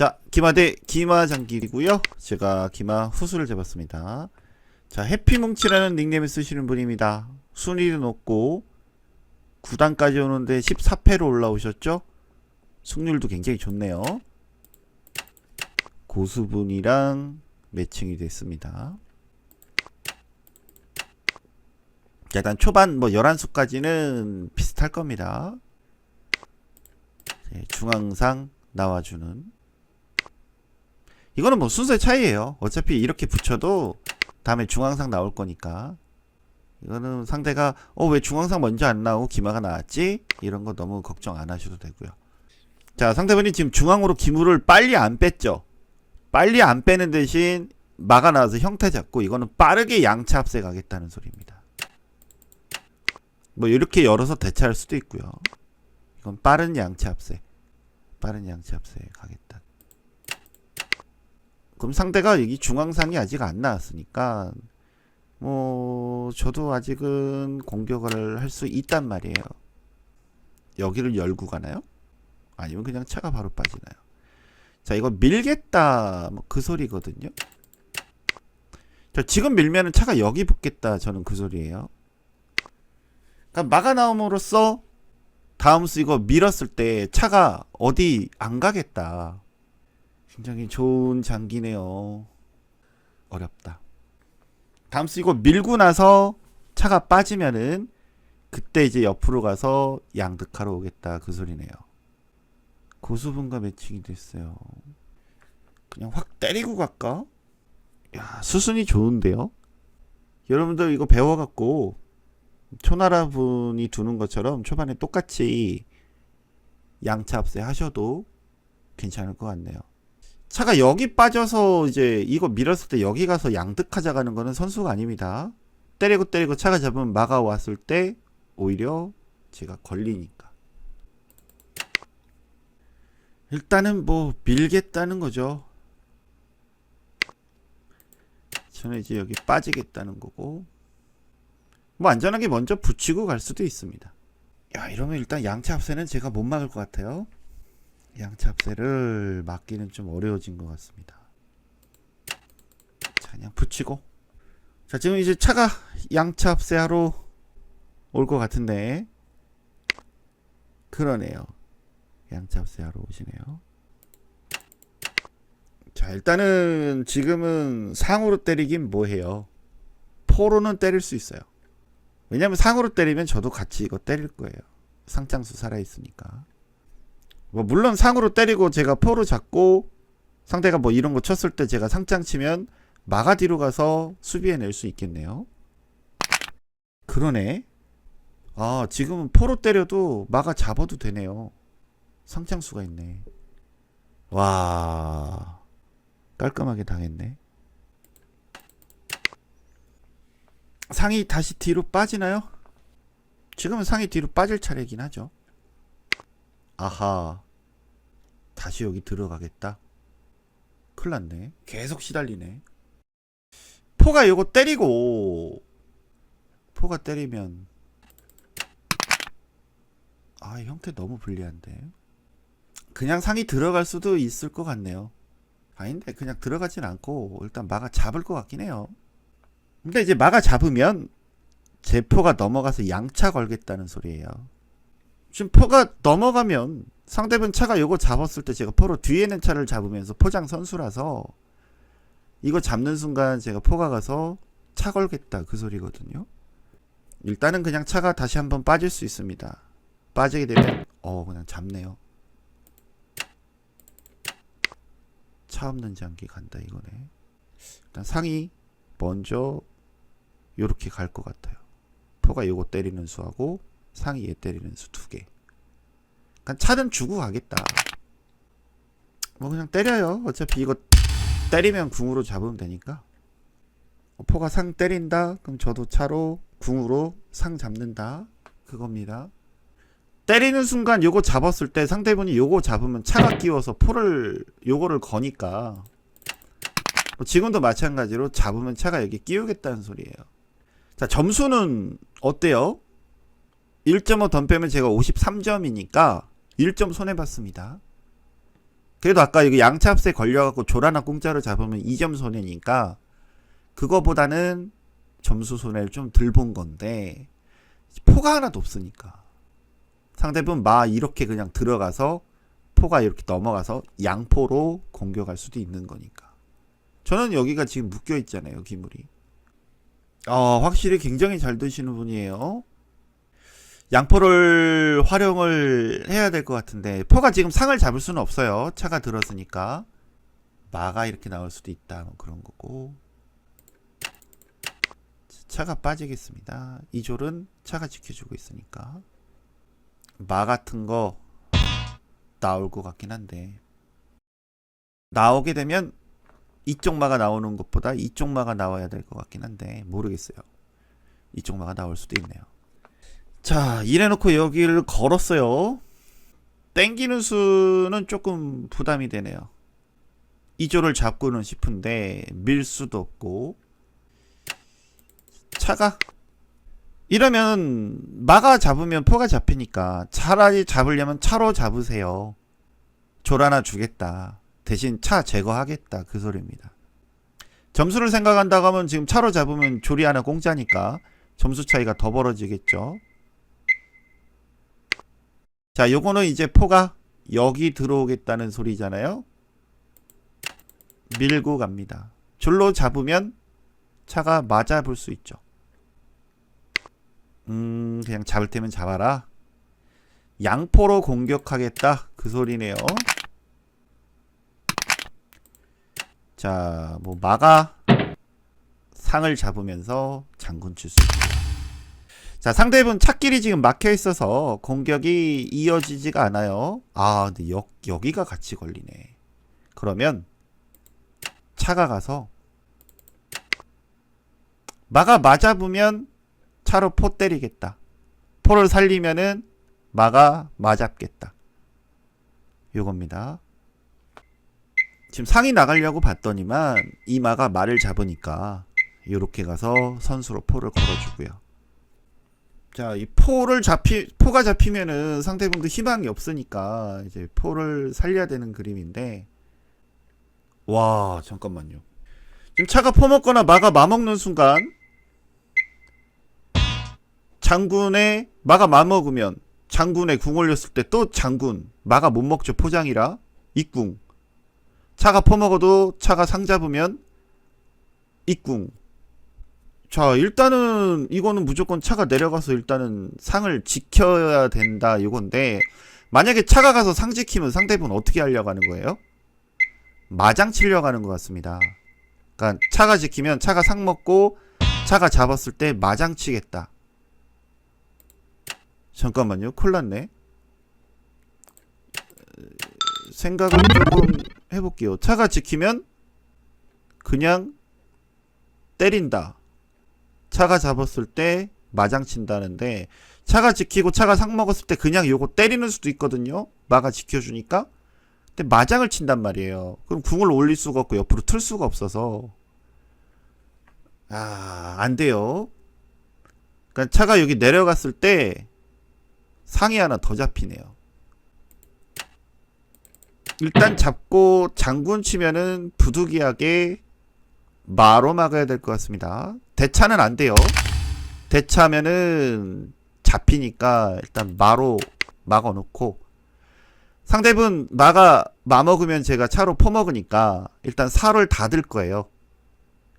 자, 기마 대 기마 장길이고요. 제가 기마 후수를 잡았습니다. 자, 해피뭉치라는 닉네임을 쓰시는 분입니다. 순위도 높고 9단까지 오는데 14패로 올라오셨죠? 승률도 굉장히 좋네요. 고수분이랑 매칭이 됐습니다. 자, 일단 초반 뭐 11수까지는 비슷할 겁니다. 네, 중앙상 나와주는 이거는 뭐 순서의 차이예요. 어차피 이렇게 붙여도 다음에 중앙상 나올 거니까 이거는 상대가 어 왜 중앙상 먼저 안 나오고 기마가 나왔지? 이런 거 너무 걱정 안 하셔도 되고요. 자 상대분이 지금 중앙으로 기물을 빨리 안 뺐죠. 빨리 안 빼는 대신 막아 나와서 형태 잡고 이거는 빠르게 양차 합세 가겠다는 소리입니다. 뭐 이렇게 열어서 대차할 수도 있고요. 이건 빠른 양차 합세. 빠른 양차 합세 가겠다. 그럼 상대가 여기 중앙상이 아직 안 나왔으니까 뭐 저도 아직은 공격을 할 수 있단 말이에요. 여기를 열고 가나요? 아니면 그냥 차가 바로 빠지나요? 자 이거 밀겠다 뭐 그 소리거든요. 자 지금 밀면은 차가 여기 붙겠다 저는 그 소리예요. 그러니까 막아 나옴으로써 다음 수 이거 밀었을 때 차가 어디 안 가겠다. 굉장히 좋은 장기네요. 어렵다. 다음 수 이거 밀고 나서 차가 빠지면은 그때 이제 옆으로 가서 양득하러 오겠다 그 소리네요. 고수분과 매칭이 됐어요. 그냥 확 때리고 갈까? 야 수순이 좋은데요? 여러분들 이거 배워갖고 초나라 분이 두는 것처럼 초반에 똑같이 양차 합세 하셔도 괜찮을 것 같네요. 차가 여기 빠져서 이제 이거 밀었을 때 여기 가서 양득하자 가는 거는 선수가 아닙니다. 때리고 때리고 차가 잡으면 막아왔을 때 오히려 제가 걸리니까. 일단은 뭐 밀겠다는 거죠. 저는 이제 여기 빠지겠다는 거고. 뭐 안전하게 먼저 붙이고 갈 수도 있습니다. 야 이러면 일단 양차 합세는 제가 못 막을 것 같아요. 양차 합세를 막기는 좀 어려워진 것 같습니다. 자 그냥 붙이고. 자 지금 이제 차가 양차 합세하러 올 것 같은데 그러네요. 양차 합세하러 오시네요. 자 일단은 지금은 상으로 때리긴 뭐해요. 포로는 때릴 수 있어요. 왜냐면 상으로 때리면 저도 같이 이거 때릴 거예요. 상장수 살아있으니까. 뭐 물론 상으로 때리고 제가 포로 잡고 상대가 뭐 이런 거 쳤을 때 제가 상장 치면 마가 뒤로 가서 수비해 낼 수 있겠네요. 그러네. 아 지금은 포로 때려도 마가 잡아도 되네요. 상장수가 있네. 와 깔끔하게 당했네. 상이 다시 뒤로 빠지나요? 지금은 상이 뒤로 빠질 차례긴 하죠. 아하. 다시 여기 들어가겠다. 큰일 났네. 계속 시달리네. 포가 요거 때리고, 포가 때리면, 아, 이 형태 너무 불리한데. 그냥 상이 들어갈 수도 있을 것 같네요. 아닌데, 그냥 들어가진 않고, 일단 막아 잡을 것 같긴 해요. 근데 이제 막아 잡으면 제 포가 넘어가서 양차 걸겠다는 소리예요. 지금 포가 넘어가면 상대분 차가 요거 잡았을 때 제가 포로 뒤에 있는 차를 잡으면서 포장 선수라서 이거 잡는 순간 제가 포가 가서 차 걸겠다 그 소리거든요. 일단은 그냥 차가 다시 한번 빠질 수 있습니다. 빠지게 되면 어 그냥 잡네요. 차 없는 장기 간다 이거네. 일단 상이 먼저 요렇게 갈 것 같아요. 포가 요거 때리는 수하고 얘 때리는 수 두 개. 그러니까 차는 주고 가겠다. 뭐 그냥 때려요. 어차피 이거 때리면 궁으로 잡으면 되니까. 어, 포가 상 때린다. 그럼 저도 차로 궁으로 상 잡는다. 그겁니다. 때리는 순간 요거 잡았을 때 상대분이 요거 잡으면 차가 끼워서 포를 요거를 거니까 뭐 지금도 마찬가지로 잡으면 차가 여기 끼우겠다는 소리예요. 자, 점수는 어때요? 1.5 덤 빼면 제가 53점이니까 1점 손해봤습니다. 그래도 아까 이거 양차합세 걸려갖고 조라나 공짜로 잡으면 2점 손해니까 그거보다는 점수 손해를 좀 덜 본 건데 포가 하나도 없으니까. 상대분 마 이렇게 그냥 들어가서 포가 이렇게 넘어가서 양포로 공격할 수도 있는 거니까. 저는 여기가 지금 묶여 있잖아요 기물이. 어 확실히 굉장히 잘 드시는 분이에요 양포를 활용을 해야 될 것 같은데 포가 지금 상을 잡을 수는 없어요. 차가 들었으니까. 마가 이렇게 나올 수도 있다 뭐 그런 거고. 차가 빠지겠습니다. 이 졸은 차가 지켜주고 있으니까. 마 같은 거 나올 것 같긴 한데. 나오게 되면 이쪽 마가 나오는 것보다 이쪽 마가 나와야 될 것 같긴 한데 모르겠어요. 이쪽 마가 나올 수도 있네요 자 이래놓고 여기를 걸었어요. 땡기는 수는 조금 부담이 되네요. 이조를 잡고는 싶은데 밀 수도 없고. 차가? 이러면 마가 잡으면 포가 잡히니까 차라리 잡으려면 차로 잡으세요. 졸 하나 주겠다. 대신 차 제거하겠다. 그 소리입니다. 점수를 생각한다고 하면 지금 차로 잡으면 조리 하나 공짜니까 점수 차이가 더 벌어지겠죠 자, 요거는 이제 포가 여기 들어오겠다는 소리잖아요. 밀고 갑니다. 줄로 잡으면 차가 맞아 볼 수 있죠. 음, 그냥 잡을 테면 잡아라. 양포로 공격하겠다. 그 소리네요. 자, 뭐 마가 상을 잡으면서 장군 칠 수 있다. 자, 상대분 차길이 지금 막혀 있어서 공격이 이어지지가 않아요. 아, 근데 여, 여기가 같이 걸리네. 그러면 차가 가서 마가 맞아보면 차로 포 때리겠다. 포를 살리면은 마가 맞았겠다. 요겁니다. 지금 상이 나가려고 봤더니만 이 마가 말을 잡으니까 요렇게 가서 선수로 포를 걸어주고요. 자, 이 포를 잡히 포가 잡히면은 상대분도 희망이 없으니까 이제 포를 살려야 되는 그림인데. 와, 잠깐만요. 지금 차가 포 먹거나 마가 마 먹는 순간 장군의 마가 마 먹으면 장군의 궁 올렸을 때 또 장군 마가 못 먹죠 포장이라. 입궁. 차가 포 먹어도 차가 상 잡으면 입궁 자, 일단은 이거는 무조건 차가 내려가서 일단은 상을 지켜야 된다 이건데 만약에 차가 가서 상 지키면 상대분 어떻게 하려고 하는 거예요? 마장 치려고 하는 것 같습니다. 그러니까 차가 지키면 차가 상 먹고 차가 잡았을 때 마장 치겠다. 잠깐만요. 큰일 났네. 생각을 조금 해볼게요. 차가 지키면 그냥 때린다. 차가 잡았을 때 마장 친다는데 차가 지키고 차가 상 먹었을 때 그냥 요거 때리는 수도 있거든요. 마가 지켜주니까. 근데 마장을 친단 말이에요. 그럼 궁을 올릴 수가 없고 옆으로 틀 수가 없어서 아, 안 돼요. 그러니까 차가 여기 내려갔을 때 상이 하나 더 잡히네요. 일단 잡고 장군 치면은 부득이하게 마로 막아야 될 것 같습니다. 대차는 안 돼요. 대차면은 잡히니까 일단 마로 막아 놓고 상대분 마가 마 먹으면 제가 차로 퍼 먹으니까 일단 사를 닫을 거예요.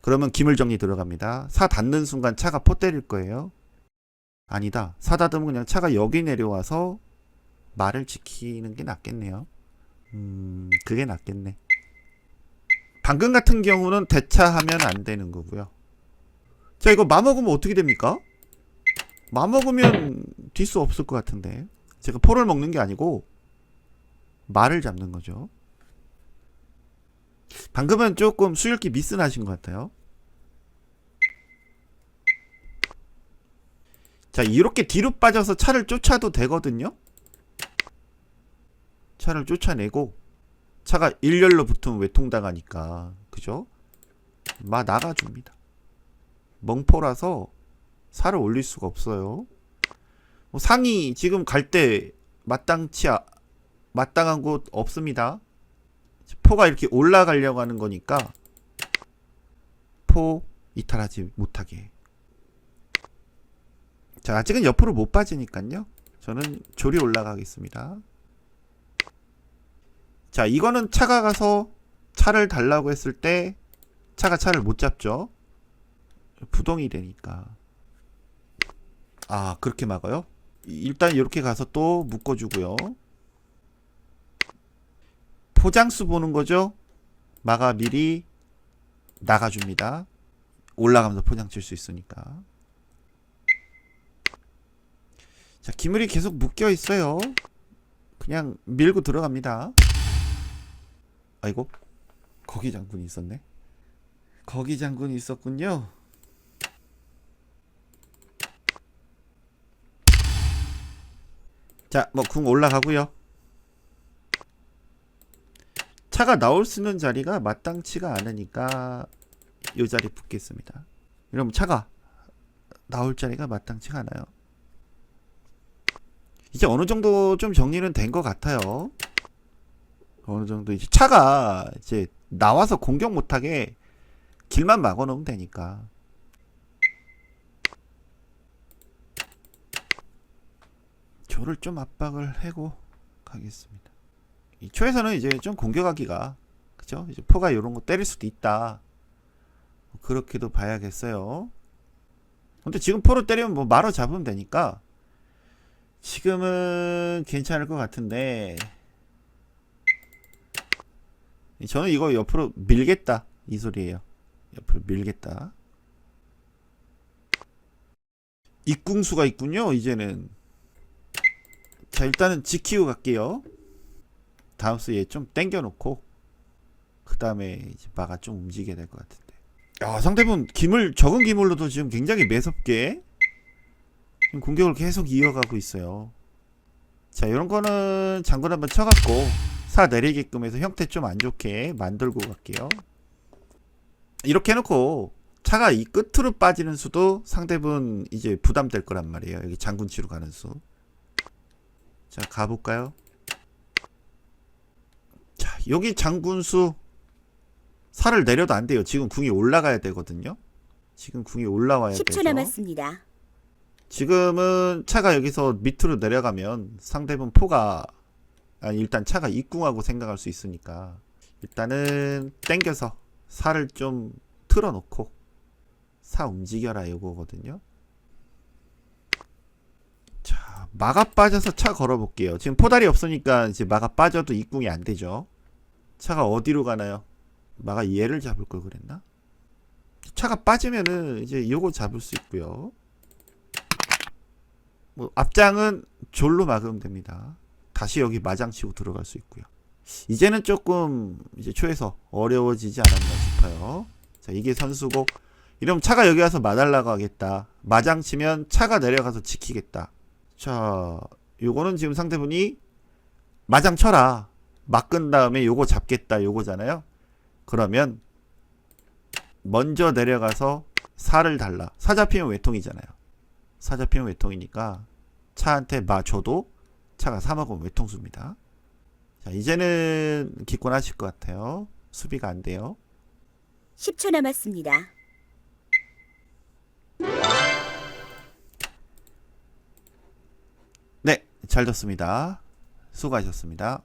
그러면 기물정리 들어갑니다. 사 닫는 순간 차가 포 때릴 거예요. 아니다. 사 닫으면 그냥 차가 여기 내려와서 말을 지키는 게 낫겠네요. 음, 그게 낫겠네. 방금 같은 경우는 대차하면 안 되는 거고요. 자, 이거 마 먹으면 어떻게 됩니까? 마 먹으면 뒷수 없을 것 같은데. 제가 포를 먹는 게 아니고 말을 잡는 거죠. 방금은 조금 수읽기 미스나신 것 같아요. 자, 이렇게 뒤로 빠져서 차를 쫓아도 되거든요. 차를 쫓아내고 차가 일렬로 붙으면 외통당하니까 그죠? 마 나가줍니다. 멍포라서 살을 올릴 수가 없어요. 뭐 상이 지금 갈 때 마땅치 아- 마땅한 곳 없습니다. 포가 이렇게 올라가려고 하는 거니까 포 이탈하지 못하게. 자, 아직은 옆으로 못 빠지니까요. 저는 조리 올라가겠습니다. 자, 이거는 차가 가서 차를 달라고 했을 때 차가 차를 못 잡죠. 부동이 되니까. 아, 그렇게 막아요? 이- 일단 이렇게 가서 또 묶어주고요. 포장수 보는 거죠. 마가 미리 나가줍니다. 올라가면서 포장 칠 수 있으니까. 자, 기물이 계속 묶여 있어요. 그냥 밀고 들어갑니다. 아이고, 거기 장군이 있었네. 거기 장군이 있었군요. 자, 뭐 궁 올라가고요. 차가 나올 수 있는 자리가 마땅치가 않으니까 이 자리 붙겠습니다. 그럼 차가 나올 자리가 마땅치가 않아요. 이제 어느 정도 좀 정리는 된 것 같아요. 어느 정도 이제 차가 이제 나와서 공격 못하게 길만 막아놓으면 되니까. 조를 좀 압박을 해고 가겠습니다. 이 초에서는 이제 좀 공격하기가 그죠? 이제 포가 이런 거 때릴 수도 있다. 그렇게도 봐야겠어요. 근데 지금 포로 때리면 뭐 마로 잡으면 되니까 지금은 괜찮을 것 같은데 저는 이거 옆으로 밀겠다 이 소리예요. 옆으로 밀겠다. 입궁수가 있군요. 이제는 자 일단은 지키고 갈게요. 다음 수에 좀 땡겨놓고 그 다음에 이제 마가 좀 움직여야 될 것 같은데. 야 상대분 기물 적은 기물로도 지금 굉장히 매섭게 지금 공격을 계속 이어가고 있어요. 자 이런 거는 장군 한번 쳐갖고 사 내리게끔 해서 형태 좀 안 좋게 만들고 갈게요. 이렇게 해놓고 차가 이 끝으로 빠지는 수도 상대분 이제 부담될 거란 말이에요. 여기 장군 치로 가는 수. 자 가볼까요? 자 여기 장군수 살을 내려도 안 돼요. 지금 궁이 올라가야 되거든요. 지금 궁이 올라와야 10초 되죠. 남았습니다. 지금은 차가 여기서 밑으로 내려가면 상대분 포가 아니 일단 차가 입궁하고 생각할 수 있으니까 일단은 땡겨서 살을 좀 틀어놓고 사 움직여라 이거거든요. 자 마가 빠져서 차 걸어볼게요. 지금 포달이 없으니까 이제 마가 빠져도 입궁이 안 되죠. 차가 어디로 가나요? 마가 얘를 잡을 걸 그랬나? 차가 빠지면은 이제 요거 잡을 수 있고요. 뭐 앞장은 졸로 막으면 됩니다. 다시 여기 마장 치고 들어갈 수 있고요. 이제는 조금 이제 초에서 어려워지지 않았나 싶어요. 자, 이게 선수고 이러면 차가 여기 와서 마달라고 하겠다. 마장 치면 차가 내려가서 지키겠다. 자, 요거는 지금 상대분이 마장 쳐라. 막은 다음에 요거 잡겠다. 요거잖아요. 그러면 먼저 내려가서 사를 달라. 사 잡히면 외통이잖아요. 사 잡히면 외통이니까 차한테 맞춰도 차가 사 먹으면 외통수입니다. 자, 이제는 기권하실 것 같아요. 수비가 안 돼요. 10초 남았습니다. 네, 잘 됐습니다. 수고하셨습니다.